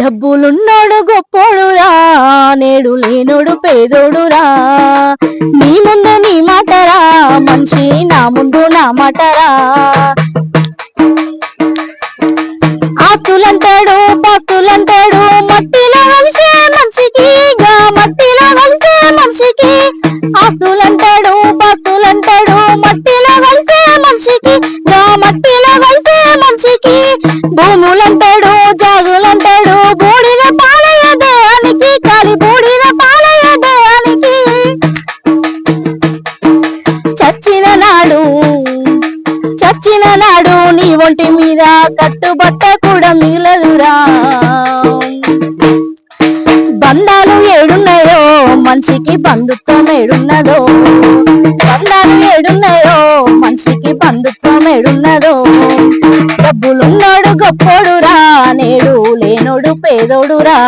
డబ్బులున్నోడు గొప్పోడురా నేడు లేనోడు పేదోడురా. నీ ముందు నీ మాటరా మనిషి నా ముందు నా మాటరా. ఆస్తులంటాడు పాస్తులంటాడు ఒంటి మీద కట్టుబట్ట కూడా మిగలదురా బంధాలు ఏడున్నాయో మనిషికి బంధుత్వం ఏడున్నదో బంధాలు ఏడున్నాయో మనిషికి బంధుత్వం ఏడున్నదో డబ్బులున్నాడు గొప్పోడురా నేడు లేనోడు పేదోడురా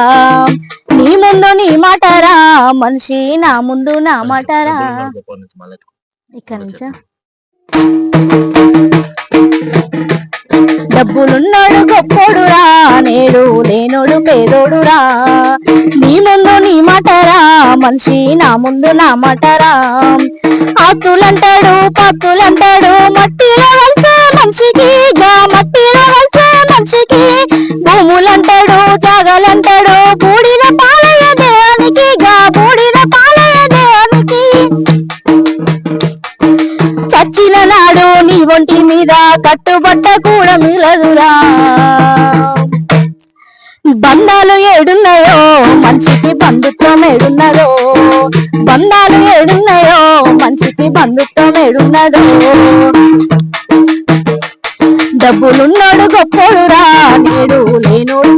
నీ ముందు నీ మాటరా మనిషి నా ముందు నా మాటరా ఇక్కడ నుంచా డబ్బులున్నాడు గొప్పోడురా నేడు లేనోడు పేదోడురా. నీ ముందు నీ మాటరా మనిషి నా ముందు నా మాటరా. ఆస్తులంటాడు పత్తులంటాడు మట్టిలో కలిసే మనిషికి గా మట్టిలో కలిసే మనిషికి. భూములంటాడు జాగలంటాడు బూడిద పాలయ దేవానికి గా బూడిద పాలయ దేవానికి. చచ్చిన నాడు నీ ఒంటి మీద కట్టుబట్టకు మిగలదురా బంధాలు ఏడున్నాయో మనిషికి బంధుత్వం ఏడున్నదో. బంధాలు ఏడున్నాయో మనిషికి బంధుత్వం ఏడున్నదో. డబ్బులున్నాడు గొప్పోడురా నేడు లేనోడు